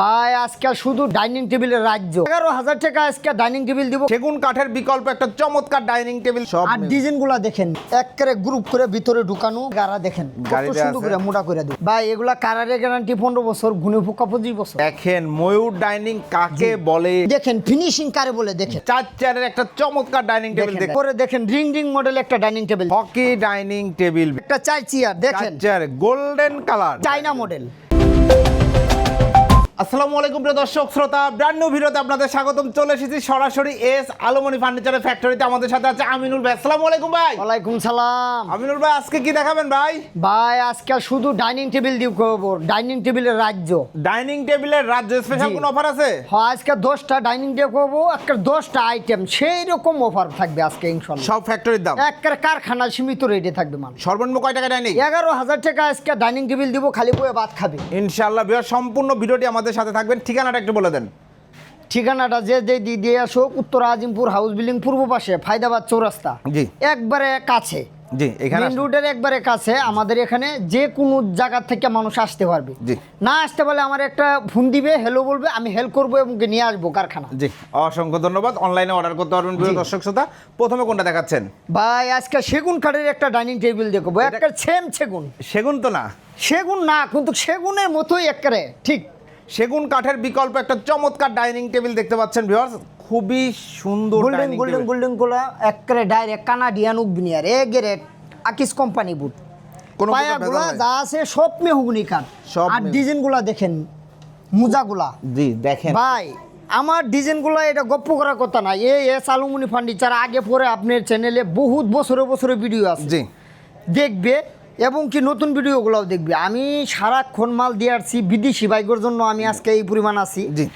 ভাই আজকে শুধু ডাইনিং টেবিলের রাজ্য। এগারো হাজার টাকা আজকে ডাইনিং টেবিল দিব। সেগুন কাঠের বিকল্প একটা চমৎকার ডাইনিং টেবিল সব আর ডিজাইনগুলা দেখেন একেবারে গ্রুপ করে ভিতরে ঢুকানো গাড়া দেখেন সুন্দর করে মোটা করে দিই। ভাই এগুলা কারারে গ্যারান্টি পনেরো বছর গুনে ফুকা পঁচিশ বছর। দেখেন ময়ূর ডাইনিং কাকে বলে? দেখেন ফিনিশিং কারে বলে দেখেন। চার চেয়ারের একটা চমৎকার ডাইনিং টেবিল দেখেন পরে দেখেন রিং রিং মডেল একটা dining table. Hockey dining table. একটা চার চেয়ার দেখেন। Chair golden colour China model আসসালামু আলাইকুম প্রিয় দর্শক শ্রোতা ব্র্যান্ড নিউ ভিডিওতে আপনাদের স্বাগতম। চলে এসেছি সরাসরি এস আলোমনি ফার্নিচারের ফ্যাক্টরিতে আমাদের সাথে আছে আমিনুল ভাই। আসসালামু আলাইকুম ভাই। ওয়ালাইকুম সালাম। আমিনুল ভাই আজকে কি দেখাবেন ভাই? ভাই আজকে শুধু ডাইনিং টেবিল দিব করব। ডাইনিং টেবিলের রাজ্য। ডাইনিং টেবিলের রাজ্য স্পেশাল। কোনো অফার আছে? হ্যাঁ আজকে দশটা ডাইনিং টেবিল করব। একটা দশটা আইটেম সেই রকম অফার থাকবে আজকে ইনশাল্লাহ। সব ফ্যাক্টরির দাম? একটা কারখানা সীমিত রেটে থাকবে মানুষ সর্বনিম্ন কয় টাকা ডাইনিং এগারো হাজার টাকা আজকে ডাইনিং টেবিল দিব খালি বয়ে ভাত খাবে। ইনশাআল্লাহ বিহার সম্পূর্ণ ভিডিওটি আমাদের সাথে থাকবেন। ঠিকানাটা একটু বলে দেন। ঠিকানাটা যে যে দিয়ে দিয়ে আসো উত্তর আজিমপুর হাউস বিল্ডিং পূর্ব পাশে ফায়দাবাদ চৌরাস্তা। জি। একবারে কাছে। জি এখানে মেন। রোডের একবারে কাছে আমাদের এখানে যে কোনো জায়গা থেকে মানুষ আসতে পারবে। জি। না আসতে পারলে আমার একটা ফোন দিবে হ্যালো বলবে আমি হেল্প করব এবং নিয়ে আসব কারখানা। জি অসংখ্য ধন্যবাদ। অনলাইনে অর্ডার করতে পারবেন প্রিয় দর্শক শ্রোতা। প্রথমে কোনটা দেখাচ্ছেন? ভাই আজকে সেগুন কাঠের একটা ডাইনিং টেবিল দেখব একটা সেম সেগুন। সেগুন তো না। সেগুন না কিন্তু সেগুনের মতোই একেবারে ঠিক। সেগুন কাঠের বিকল্প একটা চমৎকার ডাইনিং টেবিল দেখতে পাচ্ছেন ভিউয়ার্স খুবই সুন্দর গোল্ডেন গোল্ডেন গোল্ডেনগুলা একেবারে ডাইরেক্ট কানাডিয়ান উগবিনিয়ার এ গ্রেড আকিস কোম্পানি বুট পায়াগুলা যা আছে সব মেহুগুনি কাঠ। সব আর। ডিজাইনগুলা দেখেন মোজাগুলা জি দেখেন। ভাই আমার ডিজাইনগুলো এটা গপ্প করার কথা না। এই এস আলুমনি ফার্নিচার আগে পরে আপনার চ্যানেলে বহুত বছরে বছরে ভিডিও আছে। জি। দেখবে এবং কি নতুন ভিডিওগুলোও দেখবে। আমি সারাক্ষণ মাল দিয়ে আসছি বিদেশি বাইকের জন্য আমি আজকে এই পরিমাণ আছি। জি।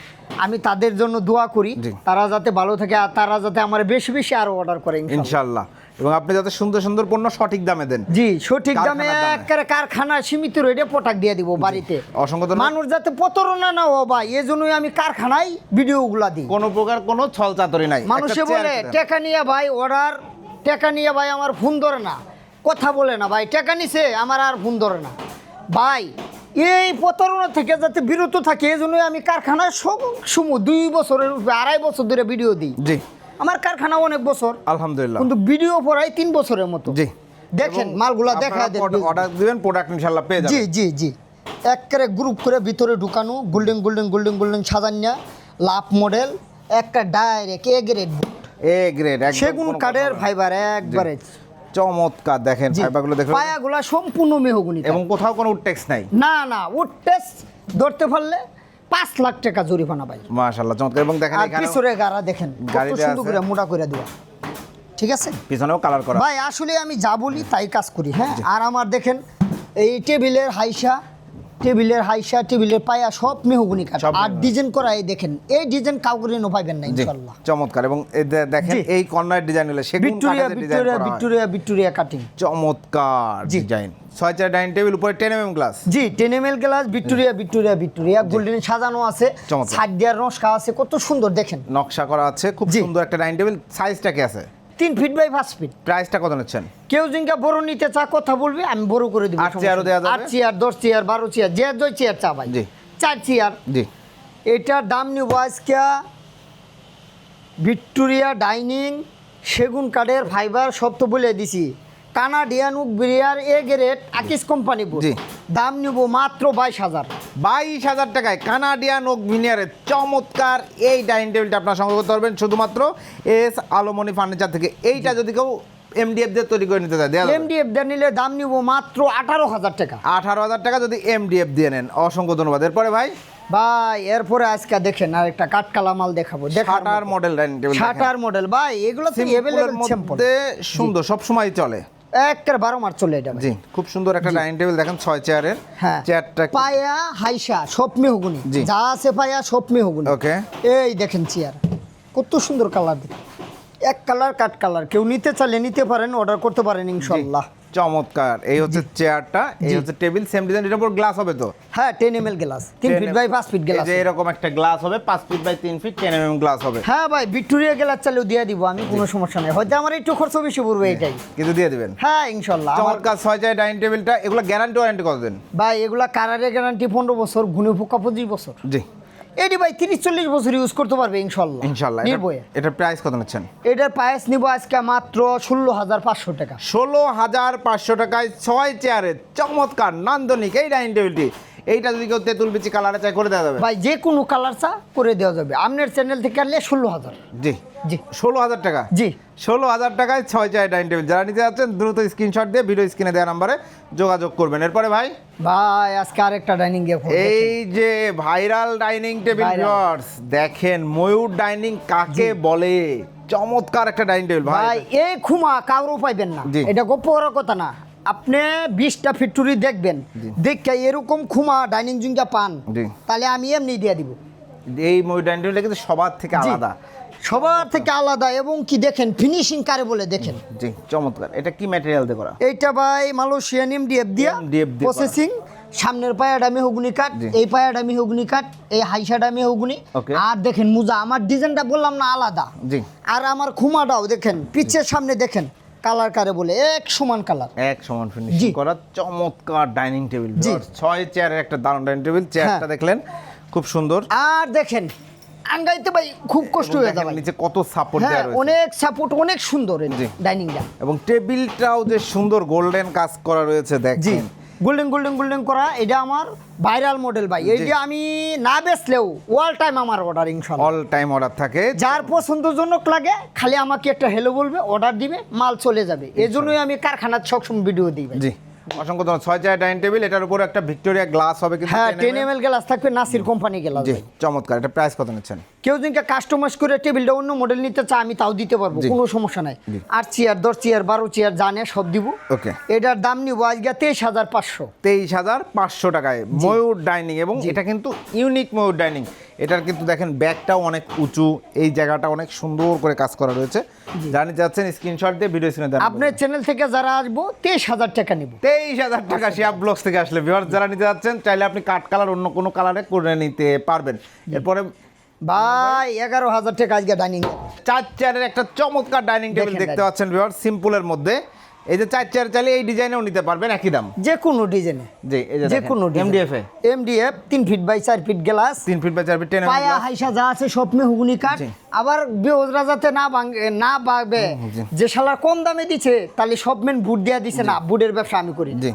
আমি তাদের জন্য দোয়া করি তারা যাতে ভালো থাকে আর তারা যাতে আমার বেশি বেশি আরও অর্ডার করে ইনশাআল্লাহ। ইনশাআল্লাহ এবং আপনি যাতে সুন্দর সুন্দর পণ্য সঠিক দামে দেন। জি সঠিক দামে। একেবারে কারখানা সীমিত রেটে প্রোডাক্ট দিয়ে দিব বাড়িতে। অসংখ্য মানুষ যাতে প্রতারণা না ও ভাই এজন্যই জন্যই আমি কারখানায় ভিডিওগুলা দিই। কোনো প্রকার কোনো ছল চাতরি নাই। মানুষে বলে। টাকা নিয়ে ভাই অর্ডার টাকা নিয়ে ভাই আমার ফোন ধরে না। কথা বলে না ভাই। টাকা নিছে আমার আর ফোন ধরে না। ভাই এই প্রতারণা থেকে যাতে বিরত থাকে এই জন্যই আমি কারখানায় সব সময় দুই বছরের আড়াই বছর ধরে ভিডিও দিই। জি। আমার কারখানা অনেক বছর। আলহামদুলিল্লাহ। কিন্তু ভিডিও পড়াই তিন বছরের মতো। জি। দেখেন মালগুলা দেখা অর্ডার দিবেন প্রোডাক্ট ইনশাআল্লাহ পেয়ে জি যাবেন। জি জি। একেবারে গ্রুপ করে ভিতরে ঢুকানো গোল্ডেন গোল্ডেন গোল্ডেন গোল্ডেন সাজান্যা লাভ মডেল একটা direct A grade A grade সেগুন কাঠের ফাইবার একবারে চমৎকার দেখেন। ফাইবারগুলো দেখুন। পায়াগুলা সম্পূর্ণ মেহগুনি এবং কোথাও কোনো উডটেক্স নাই? না না টেস্ট ধরতে পারলে পাঁচ লাখ টাকা জরিমানা ভাই। মাশাআল্লাহ চমৎকার। এবং দেখেন আর এখানে পিছরে গাড়া দেখেন কত সুন্দর করে মোটা করে দেওয়া। ঠিক আছে? পিছনেও কালার করা। ভাই আসলে আমি যা বলি তাই কাজ করি হ্যাঁ? আর আমার দেখেন এই টেবিলের হাইসা টেবিলের হাইসা টেবিলের পায়া সব মেহগুনি কাঠ। আর ডিজাইন করা এই দেখেন এই ডিজাইন কাউকে নো পাইবেন না ইনশাআল্লাহ। চমৎকার। এবং দেখেন এই কর্নার ডিজাইন হলে সেগুন ভিক্টোরিয়া কাঠের ডিজাইন ভিক্টোরিয়া করা হয়। ভিক্টোরিয়া ভিক্টোরিয়া কাটিং চমৎকার। ডিজাইন ছয় চার ডাইনিং টেবিল উপরে টেন এম গ্লাস জি ten M glass Victoria Victoria Victoria. Golden সাজানো আছে। সাইড দেওয়ার নস্কা আছে কত সুন্দর দেখেন। নকশা করা আছে খুব সুন্দর একটা ডাইনিং টেবিল সাইজটা কি আছে? তিন ফিট বাই পাঁচ ফিট প্রাইসটা কত নিচ্ছেন? কেউ জিঙ্কা বড় নিতে চা কথা বলবে আমি বড় করে দিব। আট চেয়ারও দেওয়া যাবে? আট চেয়ার দশ চেয়ার বারো চেয়ার যে জয় চেয়ার চা ভাই। জি। চার চেয়ার। জি। এটার দাম নিব আজকে ভিক্টোরিয়া ডাইনিং সেগুন কাঠের ফাইবার সব তো বলে দিছি। কানাডিয়ান উক বিরিয়ার এ গ্রেড আকিস কোম্পানি জি। দাম নিব মাত্র বাইশ হাজার। বাইশ হাজার টাকায় কানাডিয়ান ওক ভিনিয়ারের চমৎকার এই ডাইনিং টেবিলটা আপনার সংগ্রহ করতে পারবেন। শুধুমাত্র এস আলোমনি ফার্নিচার থেকে। এইটা যদি কেউ এমডিএফ দিয়ে তৈরি করে নিতে চায় এমডিএফ দিয়ে নিলে দাম নিব মাত্র আঠারো হাজার টাকা। আঠারো হাজার টাকা যদি এমডিএফ দিয়ে নেন। অসংখ্য ধন্যবাদ। এরপরে ভাই? ভাই এরপরে আজকে দেখেন আর একটা কাঠকালা মাল দেখাবো। Shutter model dining table shutter model. ভাই এগুলো সিম্পলের মধ্যে সুন্দর সব সময় চলে। একের বারো মার চলে এটা। জি খুব সুন্দর একটা ডাইনিং টেবিল দেখেন ছয় চেয়ারের। হ্যাঁ চেয়ারটা পায়া হাইসা সব মেহগুনি জি। যা আছে পায়া সব মেহগুনি ওকে। এই দেখেন চেয়ার কত সুন্দর কালার। এক কালার কাট কালার। কেউ নিতে চাইলে নিতে পারেন অর্ডার করতে পারেন ইনশাল্লাহ। চমৎকার। এই হচ্ছে চেয়ারটা এই হচ্ছে টেবিল সেম ডিজাইন এটার উপর গ্লাস হবে তো? হ্যাঁ টেন এম এল গ্লাস তিন ফিট বাই পাঁচ ফিট গ্লাস এই যে এরকম একটা গ্লাস হবে পাঁচ ফিট বাই তিন ফিট টেন এম গ্লাস হবে। হ্যাঁ ভাই ভিক্টোরিয়া গ্লাস চালু দিয়ে দিব আমি কোনো সমস্যা নেই। হয়তো আমার একটু খরচ বেশি পড়বে এটাই। কিন্তু দিয়ে দিবেন। হ্যাঁ ইনশাল্লাহ। আমার চমৎকার ছয় চার ডাইনিং টেবিলটা এগুলো গ্যারান্টি ওয়ারেন্টি কতদিন? ভাই এগুলা কারারে গ্যারান্টি পনেরো বছর গুনে ফুকা পঁচিশ বছর। জি। এটি ভাই তিরিশ চল্লিশ বছর ইউজ করতে পারবে ইনশাল্লাহ। ইনশাল্লাহ। নির্ভয়ে এটা- এটার প্রাইস কত নিচ্ছেন? এটার প্রাইস নিব আজকে মাত্র ষোলো হাজার পাঁচশো টাকা। ষোলো হাজার পাঁচশো টাকায় ছয় চেয়ারের চমৎকার নান্দনিক এই ডাইনিং টেবিলটি এইটা যদি কেউ তেঁতুল বিচি কালারে চাই করে দেওয়া যাবে। ভাই যে কোনো কালার চা করে দেওয়া যাবে। আপনার চ্যানেল থেকে আনলে ষোলো হাজার। জি। জি। ষোলো হাজার টাকা? জি। ষোলো হাজার টাকায় ছয় চায় ডাইনিং টেবিল। যারা নিতে যাচ্ছেন দ্রুত স্ক্রিনশট দিয়ে ভিডিও স্ক্রিনে দেওয়া নাম্বারে যোগাযোগ করবেন। এরপরে ভাই? ভাই আজকে আরেকটা ডাইনিং এর এই যে ভাইরাল ডাইনিং টেবিল। ভিউয়ার্স দেখেন ময়ূর ডাইনিং কাকে বলে? চমৎকার একটা ডাইনিং টেবিল ভাই। এই খুমা কারও পাইবেন না। জি। এটা গোপর কথা না। আপনি বিশটা ফ্যাক্টরি দেখবেন। দেখে এরকম খুমা ডাইনিং জুঙ্গা পান তাহলে আমি এমনি দিয়ে দিব। এই ময়ূর ডাইনিং টেবিলটা কিন্তু সবার থেকে আলাদা। সবার থেকে আলাদা এবং কি দেখেন ফিনিশিং কারে বলে দেখেন? জি চমৎকার। এটা কি ম্যাটেরিয়াল দিয়ে করা? এইটা ভাই মালয়েশিয়ান এমডিএফ দিয়া প্রসেসিং সামনের পায়াটা মেহগুনি কাঠ জি। এই পায়াটা মেহগুনি কাঠ এই হাইসাটা মেহগুনি Okay. আর দেখেন মুজা আমার ডিজাইনটা বললাম না আলাদা। জি। আর আমার খুমাটাও দেখেন পিছের সামনে দেখেন। কালার কারে বলে? এক সমান কালার এক সমান। ফিনিশিং করা চমৎকার ডাইনিং টেবিল ছয় চেয়ারের একটা দারুণ ডাইনিং টেবিল চেয়ারটা হ্যাঁ। দেখলেন খুব সুন্দর। আর দেখেন আঙ্গাইতে ভাই খুব কষ্ট হয়ে যাবে। নিচে কত সাপোর্ট দেয়া রয়েছে। অনেক সাপোর্ট অনেক সুন্দর। ডাইনিংটা এবং টেবিলটাও যে সুন্দর গোল্ডেন কাজ করা রয়েছে দেখেন। গোল্ডেন গোল্ডেন গোল্ডেন করা এটা আমার ভাইরাল মডেল ভাই। এইটা আমি না বেচলেও অল টাইম আমার অর্ডার ইনশাল্লাহ। অল টাইম অর্ডার থাকে। যার পছন্দজনক লাগে খালি আমাকে একটা হ্যালো বলবে অর্ডার দিবে মাল চলে যাবে। এজন্যই জন্যই আমি কারখানার সবসময় ভিডিও দিই ভাই। জি। অসংখ্য ধন্যবাদ। ছয় চেয়ার ডাইনিং টেবিল এটার উপর একটা ভিক্টোরিয়া গ্লাস হবে কিন্তু হ্যাঁ টেন এম এল গ্লাস থাকবে নাসির কোম্পানি গ্লাস জি চমৎকার এটা প্রাইস কত নিচ্ছেন? কেউ যদি কাস্টমাইজ করে টেবিলটা অন্য মডেল নিতে চায় আমি তাও দিতে পারব কোনো সমস্যা নাই। আট চেয়ার দশ চেয়ার বারো চেয়ার জানে সব দিব। ওকে। এটার দাম নিব আজকে তেইশ হাজার পাঁচশো। তেইশ হাজার পাঁচশো টাকায় ময়ূর ডাইনিং এবং এটা কিন্তু ইউনিক ময়ূর ডাইনিং এটার কিন্তু দেখেন ব্যাগটাও অনেক উঁচু এই জায়গাটা অনেক সুন্দর করে কাজ করা রয়েছে। জানি যাচ্ছেন স্ক্রিনশট দিয়ে ভিডিও স্ক্রিনে দেন আপনার চ্যানেল থেকে যারা আসব তেইশ হাজার টাকা নিব। তেইশ হাজার টাকা শিয়াব ব্লগস থেকে আসলে ভিউয়ার যারা নিতে যাচ্ছেন চাইলে আপনি কাঠ কালার অন্য কোনো কালারে করে নিতে পারবেন। এরপরে ভাই এগারো হাজার টাকা আজকে ডাইনিং চার চেয়ারের একটা চমৎকার ডাইনিং টেবিল দেখতে পাচ্ছেন ভিউয়ার সিম্পলের মধ্যে। এই যে চার চার চাইলে এই ডিজাইনেও নিতে পারবেন একই দাম। যে কোনো ডিজাইনে জি এই যে যে কোনো এমডিএফ এ। এমডিএফ তিন ফিট বাই চার ফিট গ্লাস তিন ফিট বাই চার ফিট টেন পায়া হাইসা যা আছে সব মেহুগুনি কাঠ। আবার বেহজরা যাতে না ভাঙে না ভাবে যে শালা কম দামে দিছে তাহলে সব মেন বুট দেয়া দিছে না বুটের ব্যবসা আমি করি। জি।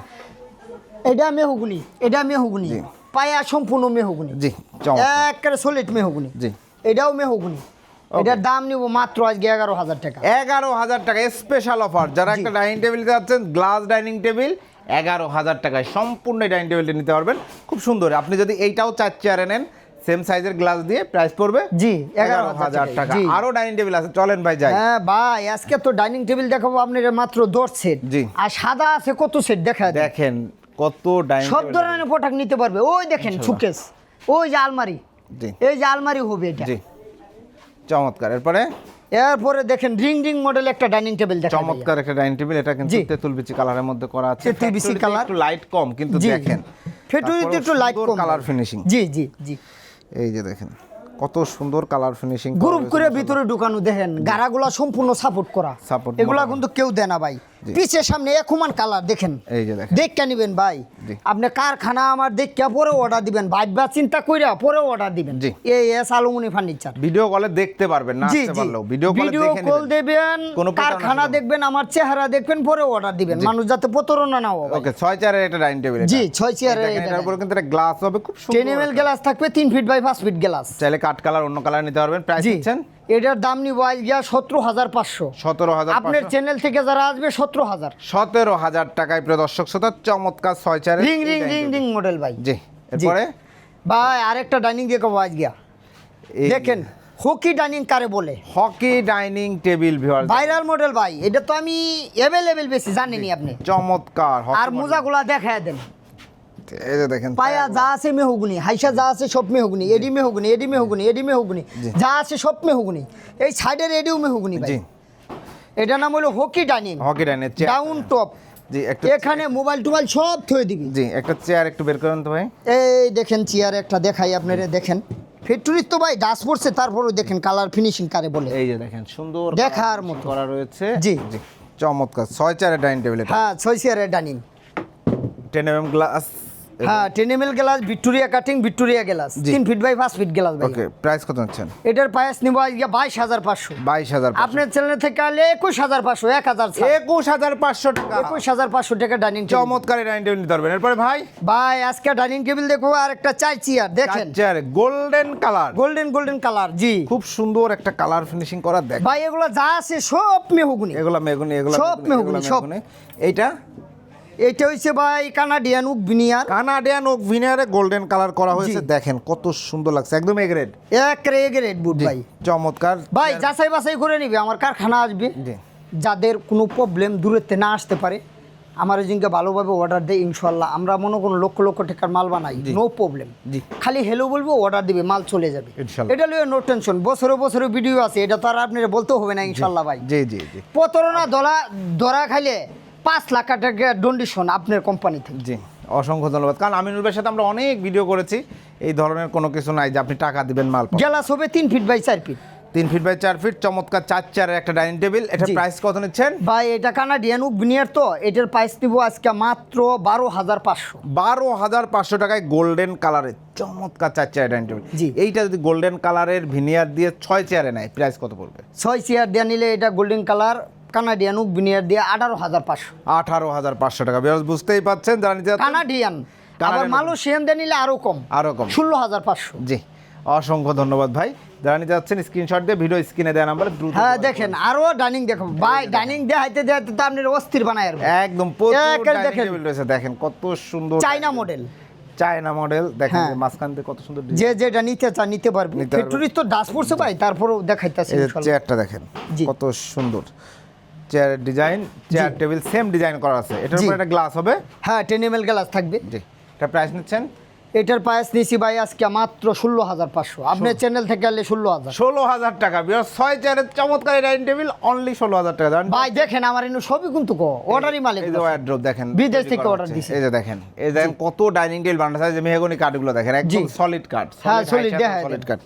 এটা মেহুগুনি এটা মেহুগুনি জি। পায়া সম্পূর্ণ মেহুগুনি জি একেবারে সলিড মেহুগুনি জি। এটাও মেহুগুনি এটার দাম নিব মাত্র আজকে এগারো হাজার টাকা। এগারো হাজার টাকা স্পেশাল অফার যারা একটা ডাইনিং টেবিল যাচ্ছেন গ্লাস ডাইনিং টেবিল এগারো হাজার টাকায় সম্পূর্ণ ডাইনিং টেবিলটি নিতে পারবেন। খুব সুন্দর। আপনি যদি এইটাও চার চেয়ারে নেন সেম সাইজের গ্লাস দিয়ে প্রাইস পড়বে জি এগারো হাজার টাকা। আরও ডাইনিং টেবিল আছে। চলেন ভাই যাই। হ্যাঁ ভাই আজকে তো ডাইনিং টেবিল দেখাবো আপনি মাত্র দশ সেট জি। আর সাদা আছে কত সেট দেখা দেখেন কত ডাইনিং সব ধরনের প্রোডাক্ট নিতে পারবে। ওই দেখেন সুকেস ওই যে আলমারি। এই যে আলমারি হবে এটা। জি। চমৎকার। এরপরে? এরপরে দেখেন রিং রিং মডেল একটা ডাইনিং টেবিল দেখা চমৎকার একটা ডাইনিং টেবিল এটা কিন্তু। তেঁতুল বিচি কালারের মধ্যে করা আছে। তেঁতুল বিচি তে একটু লাইট কম কিন্তু দেখেন ফেটুরিতে একটু লাইট কম। কালার ফিনিশিং জি জি জি। এই যে দেখেন কত সুন্দর কালার ফিনিশিং গ্রুপ করে ভিতরে ঢুকানো দেখেন গাড়াগুলা সম্পূর্ণ সাপোর্ট করা। সাপোর্ট এগুলা কিন্তু কেউ দেয় না ভাই। জি। পিছের সামনে একুমান কালার দেখেন। এই যে দেখেন। দেখকে নিবেন ভাই। আপনি কারখানা আমার দেখকে পরে অর্ডার দিবেন ভাইবা চিন্তা কইরা পরে অর্ডার দিবেন। জি। এই এস আলুমনি ফার্নিচার ভিডিও কলে দেখতে পারবেন না জি আসতে জি। পারলেও। ভিডিও কলে ভিডিও কল দেবেন কোনো কারখানা দেখবেন আমার চেহারা দেখবেন পরে অর্ডার দিবেন। মানুষ যাতে প্রতারণা না হবে ওকে ছয় চেয়ারের এটা ডাইনিং টেবিল জি, ছয় চেয়ারের এটা এটার উপরে কিন্তু একটা গ্লাস হবে খুব সুন্দর টেন এম গ্লাস থাকবে তিন ফিট বাই পাঁচ ফিট গ্লাস চাইলে কাট কালার অন্য কালার নিতে পারবেন। প্রাইস দিচ্ছেন? এটার দাম নিব আজকে সতেরো হাজার পাঁচশো। সতেরো হাজার আপনার চ্যানেল থেকে যারা আসবে সতেরো হাজার। সতেরো হাজার টাকায় প্রিয় দর্শক শ্রোতা চমৎকার ছয় চেয়ারের ring ring ring ring model ভাই। জি এরপরে? ভাই আরেকটা ডাইনিং দেখাবো আজকে। এই দেখেন হকি ডাইনিং কারে বলে? Hockey dining table viewer viral model ভাই এটা তো আমি অ্যাভেলেবেল বেশি জানেনি আপনি। চমৎকার আর মোজাগুলা দেখায় দেন। এই যে দেখেন পায়া যা আছে মেহগুনি হাইসা যা আছে সব মেহগুনি এডি মেহগুনি এডি মেহগুনি এডি মেহগুনি যা আছে সব মেহগুনি। এই সাইডের এডিও মেহগুনি ভাই। এটা নাম হলো hockey dining hockey dining down top জি একটা এখানে মোবাইল টোবাইল সব থয়ে দিবি। জি একটা চেয়ার একটু বের করেন তো ভাই। এই দেখেন চেয়ার একটা দেখাই আপনারা দেখেন। ফ্যাক্টরির তো ভাই ডাস পড়ছে তারপরেও দেখেন কালার ফিনিশিং কারে বলে। এই যে দেখেন সুন্দর দেখার মতো। করা রয়েছে। জি। জি চমৎকার। ছয় চেয়ারের ডাইনিং টেবিল হ্যাঁ ছয় চেয়ারের ডাইনিং টেন এম গ্লাস হ্যাঁ ten M glass Victoria cutting Victoria glass. তিন ফিট বাই পাঁচ ফিট গ্লাস ওকে প্রাইস কত নিচ্ছেন? এটার প্রাইস নিব আজকে বাইশ হাজার পাঁচশো। বাইশ হাজার আপনার চ্যানেল থেকে আলে একুশ হাজার পাঁচশো এক হাজার একুশ হাজার পাঁচশো টাকা। একুশ হাজার পাঁচশো টাকা ডাইনিং চমৎকার ডাইনিং টেবিল নিতে পারবেন। এরপরে ভাই? ভাই আজকে ডাইনিং টেবিল দেখো আর একটা চাই চেয়ার দেখেন। চেয়ারে golden colour golden golden colour জি। খুব সুন্দর একটা কালার ফিনিশিং করা দেখ ভাই এগুলো যা আছে সব মেহগুনি। এগুলা মেগুনি এগুলা সব মেগুনি, সব। মেহগনি। এটা হচ্ছে ভাই Canadian oak veneer Canadian oak ভিনারে golden colour করা হয়েছে। দেখেন কত সুন্দর লাগছে একদম এগ্রেড এক রে এক রেড বুট ভাই। চমৎকার। ভাই যাচাই বাছাই করে নিবে আমার কারখানা আসবে। যাদের কোনো প্রবলেম দূরেতে না আসতে পারে আমার জিনকে ভালোভাবে অর্ডার দেয় ইনশাল্লাহ আমরা মনে কোনো লক্ষ লক্ষ টাকার মাল বানাই নো প্রবলেম জি। খালি হেলো বলব অর্ডার দিবে মাল চলে যাবে। এটা লিয়ে নো টেনশন বছরে বছরে ভিডিও আছে এটা তো আর আপনার বলতে হবে না ইনশাল্লাহ ভাই। জি জি জি। প্রতারণা ধরা ধরা খাইলে পাঁচ লাখ টাকা ডন্ডিশন আপনার কোম্পানি থেকে। জি অসংখ্য ধন্যবাদ। কারণ আমিনুল ভাইয়ের সাথে আমরা অনেক ভিডিও করেছি। এই ধরনের কোনো কিছু নাই যে আপনি টাকা দিবেন মাল। গ্যালাস হবে তিন ফিট বাই চার ফিট তিন ফিট বাই চার ফিট চমৎকার চার চারের একটা ডাইনিং টেবিল এটা জি। প্রাইস কত নিচ্ছেন? ভাই এটা কানাডিয়ান উক বিনিয়ার তো এটার প্রাইস দিব আজকে মাত্র বারো হাজার পাঁচশো। বারো হাজার পাঁচশো টাকায় গোল্ডেন কালারের চমৎকার চার চেয়ার ডাইনিং টেবিল জি। এইটা যদি গোল্ডেন কালারের ভিনিয়ার দিয়ে ছয় চেয়ারে নেয় প্রাইস কত পড়বে? ছয় চেয়ার দেওয়া নিলে এটা golden colour Canadian oak veneer দিয়ে আঠারো হাজার পাঁচশো। আঠারো হাজার পাঁচশো টাকা। বিকজ বুঝতেই পাচ্ছেন যারা নিতে কানাডিয়ান। আবার। মালয়েশিয়ান দিয়ে নিলে আরও কম। আরও কম। ষোলো হাজার পাঁচশো। জি অসংখ্য ধন্যবাদ ভাই। নিতে যাচ্ছেন স্ক্রিনশট দিয়ে ভিডিও স্ক্রিনে দেওয়া নাম্বারে দ্রুত হ্যাঁ দেখেন আরও ডাইনিং দেখো ভাই ডাইনিং দেখাইতে দেখাইতে তো আপনার অস্থির বানায় আর একদম প্রচুর দেখেন। টেবিল রয়েছে। দেখেন কত সুন্দর চাইনা মডেল চায়না মডেল দেখেন হ্যাঁ। যে মাঝখান দিয়ে কত সুন্দর। যে যেটা নিতে চান নিতে পারবে। পারবে। তো ডাস পড়ছে ভাই তারপরেও দেখাইতেছে এই চেয়ারটা দেখেন কত সুন্দর। চেয়ারের design chair table same design করা আছে। এটার। উপর একটা গ্লাস হবে। হ্যাঁ টেন এম গ্লাস থাকবে। জি। এটা প্রাইস নিচ্ছেন? এটার প্রাইস নিয়েছি ভাই আজকে মাত্র ষোলো হাজার পাঁচশো আপনার চ্যানেল থেকে আনলে ষোলো হাজার ষোলো হাজার টাকা। বিকজ ছয় চেয়ারের চমৎকার ডাইনিং টেবিল অনলি ষোলো হাজার টাকা ভাই দেখেন আমার এনে সবই কিন্তু কো অর্ডারই মালিক এই যে ওয়ার্ড্রপ দেখেন বিদেশ থেকে অর্ডার দিছে। এই যে দেখেন এই দেখেন কত ডাইনিং টেবিল বানানো আছে যে মেহগনি কাঠগুলো দেখেন একদম সলিড কাঠ হ্যাঁ, সলিড দেন। কাঠ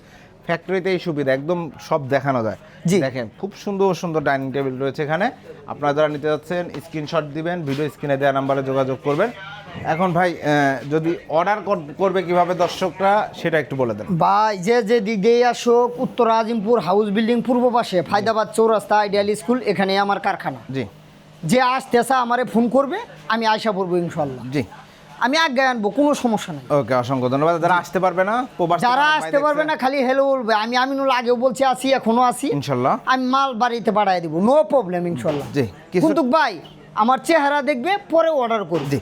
ফ্যাক্টরিতে এই সুবিধা একদম সব দেখানো যায়। জি। দেখেন খুব সুন্দর সুন্দর ডাইনিং টেবিল রয়েছে এখানে। আপনারা যারা নিতে যাচ্ছেন স্ক্রিনশট দিবেন ভিডিও স্ক্রিনে দেওয়া নাম্বারে যোগাযোগ করবেন। এখন ভাই যদি অর্ডার করবে কীভাবে দর্শকরা সেটা একটু বলে দেন। ভাই যে যে দিক দিয়ে আসুক উত্তর আজিমপুর হাউস বিল্ডিং পূর্ব পাশে ফায়দাবাদ চৌরাস্তা আইডিয়াল স্কুল এখানে আমার কারখানা। জি। যে আসতেছে আমারে ফোন করবে আমি আশা করব ইনশাল্লাহ জি। আমি আগে আনব কোনো সমস্যা নেই। ওকে অসংখ্য ধন্যবাদ। যারা আসতে পারবে না যারা আসতে পারবে না খালি হেলো বলবে। আমি আমিনুল আগেও বলছি আছি এখনও আছি ইনশাল্লাহ। আমি মাল বাড়িতে পাঠাই দিব নো প্রবলেম ইনশাল্লাহ। জি, কিন্তু ভাই আমার চেহারা দেখবে পরে অর্ডার করবে।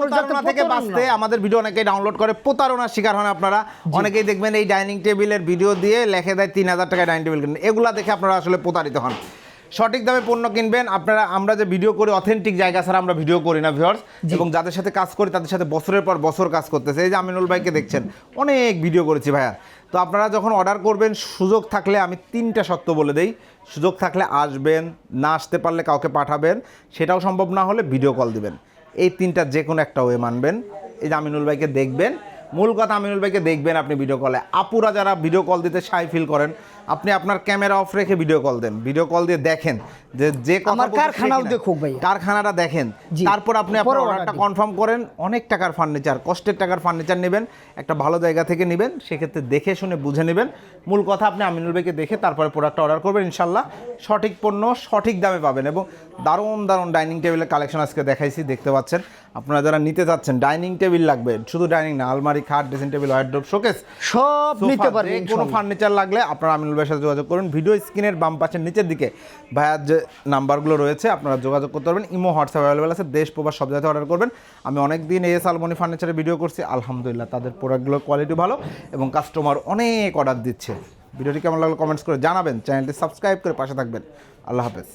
প্রতারণা থেকে বাঁচতে আমাদের ভিডিও অনেকেই ডাউনলোড করে প্রতারণার শিকার হন আপনারা। অনেকেই দেখবেন এই ডাইনিং টেবিলের ভিডিও দিয়ে লেখে দেয় তিন হাজার টাকায় ডাইনিং টেবিল কিনেন এগুলা দেখে আপনারা আসলে প্রতারিত হন। সঠিক দামে পণ্য কিনবেন। আপনারা আমরা যে ভিডিও করি অথেন্টিক জায়গা ছাড়া আমরা ভিডিও করি না ভিউয়ার্স এবং যাদের সাথে কাজ করি তাদের সাথে বছরের পর বছর কাজ করতেছে। এই যে আমিনুল ভাইকে দেখছেন অনেক ভিডিও করেছি ভাইয়া। তো আপনারা যখন অর্ডার করবেন সুযোগ থাকলে আমি তিনটা সত্য বলে দেই। সুযোগ থাকলে আসবেন না আসতে পারলে কাউকে পাঠাবেন। সেটাও সম্ভব না হলে ভিডিও কল দিবেন। এই তিনটা যে কোনো একটা ওয়ে মানবেন। এই যে আমিনুল ভাইকে দেখবেন। মূল কথা আমিনুল ভাইকে দেখবেন আপনি ভিডিও কলে আপুরা যারা ভিডিও কল দিতে সাই ফিল করেন আপনি আপনার ক্যামেরা অফ রেখে ভিডিও কল দেন। ভিডিও কল দিয়ে দেখেন যে যে আমার কারখানাও দেখুক ভাইয়া। কারখানাটা দেখেন। তারপর আপনি আপনার অর্ডারটা কনফার্ম করেন। অনেক টাকার ফার্নিচার কষ্টের টাকার ফার্নিচার নেবেন একটা ভালো জায়গা থেকে নেবেন সেক্ষেত্রে দেখে শুনে বুঝে নেবেন। মূল কথা আপনি আমিনুল ভাইকে দেখে তারপরে প্রোডাক্টটা অর্ডার করবেন ইনশাল্লাহ সঠিক পণ্য সঠিক দামে পাবেন এবং দারুণ দারুণ ডাইনিং টেবিলের কালেকশন আজকে দেখাইছি দেখতে পাচ্ছেন। আপনারা যারা নিতে চাচ্ছেন ডাইনিং টেবিল লাগবে। শুধু ডাইনিং না আলমারি খাট ড্রেসিং টেবিল হোয়াইট শোকেস সব নিতে পারবে কোনো ফার্নিচার লাগলে আপনারা আমিনুল ভাইয়ের সাথে যোগাযোগ করুন। ভিডিও স্ক্রিনের বাম পাশের নিচের দিকে ভাইয়ার যে নাম্বারগুলো রয়েছে, আপনারা যোগাযোগ করতে পারবেন। ইমো, হোয়াটসঅ্যাপ অ্যাভেলেবেল আছে। দেশ, প্রবাস সব জায়গায় অর্ডার করবেন। আমি অনেক দিন এস আলমনি ফার্নিচারে ভিডিও করছি। আলহামদুলিল্লাহ, তাদের প্রোডাক্টগুলোর কোয়ালিটি ভালো এবং কাস্টমার অনেক অর্ডার দিচ্ছে। ভিডিওটি কেমন লাগল কমেন্টস করে জানাবেন। চ্যানেলটি সাবস্ক্রাইব করে পাশে থাকবেন। আল্লাহ হাফেজ।